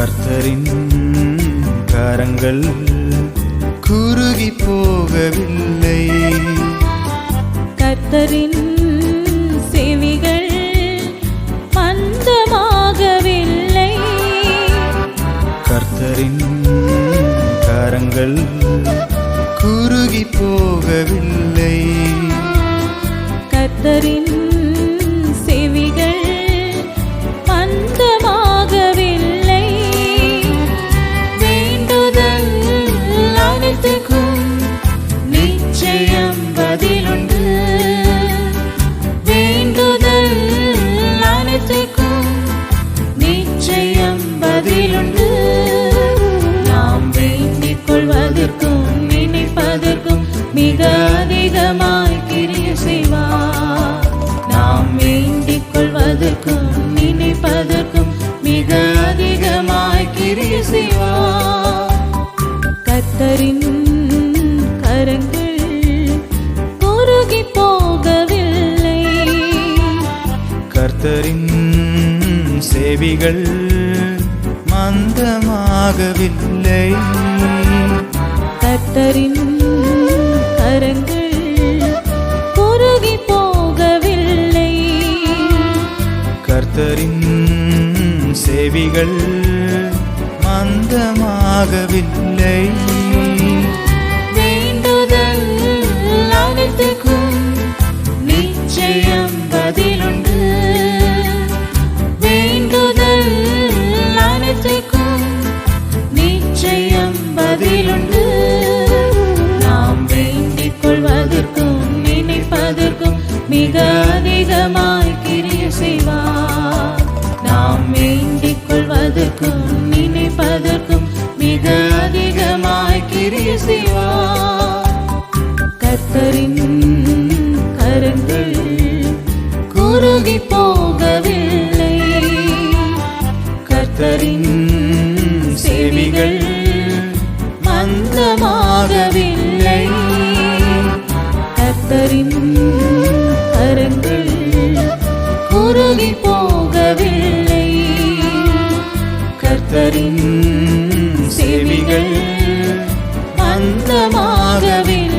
கர்த்தரின் கரங்கள் குறுகி போகவில்லை. கர்த்தரின் செவிகள் மந்தமாகவில்லை கர்த்தரின் கரங்கள் குறுகி போகவில்லை. கர்த்தரின் அதிகமாய் கிரிய செய்வார். நாம் வேண்டிக் கொள்வதற்கும் நினைப்பதற்கும் மிக அதிகமாய் கிரிய செய்வார். கர்த்தரின் கரங்கள் குறுகி போகவில்லை. கர்த்தரின் செவிகள் மந்தமாகவில்லை. கர்த்தரின் கர்த்தரின் செவிகள் மந்தமாகவில்லை. கரங்கள் குறுகி போகவில்லை கர்த்தரின் செவிகள் மந்தமாகவில்லை கர்த்தரின் கரங்கள் குறுகி போகவில்லை கர்த்தரின் செவிகள் மந்தமாகவில்லை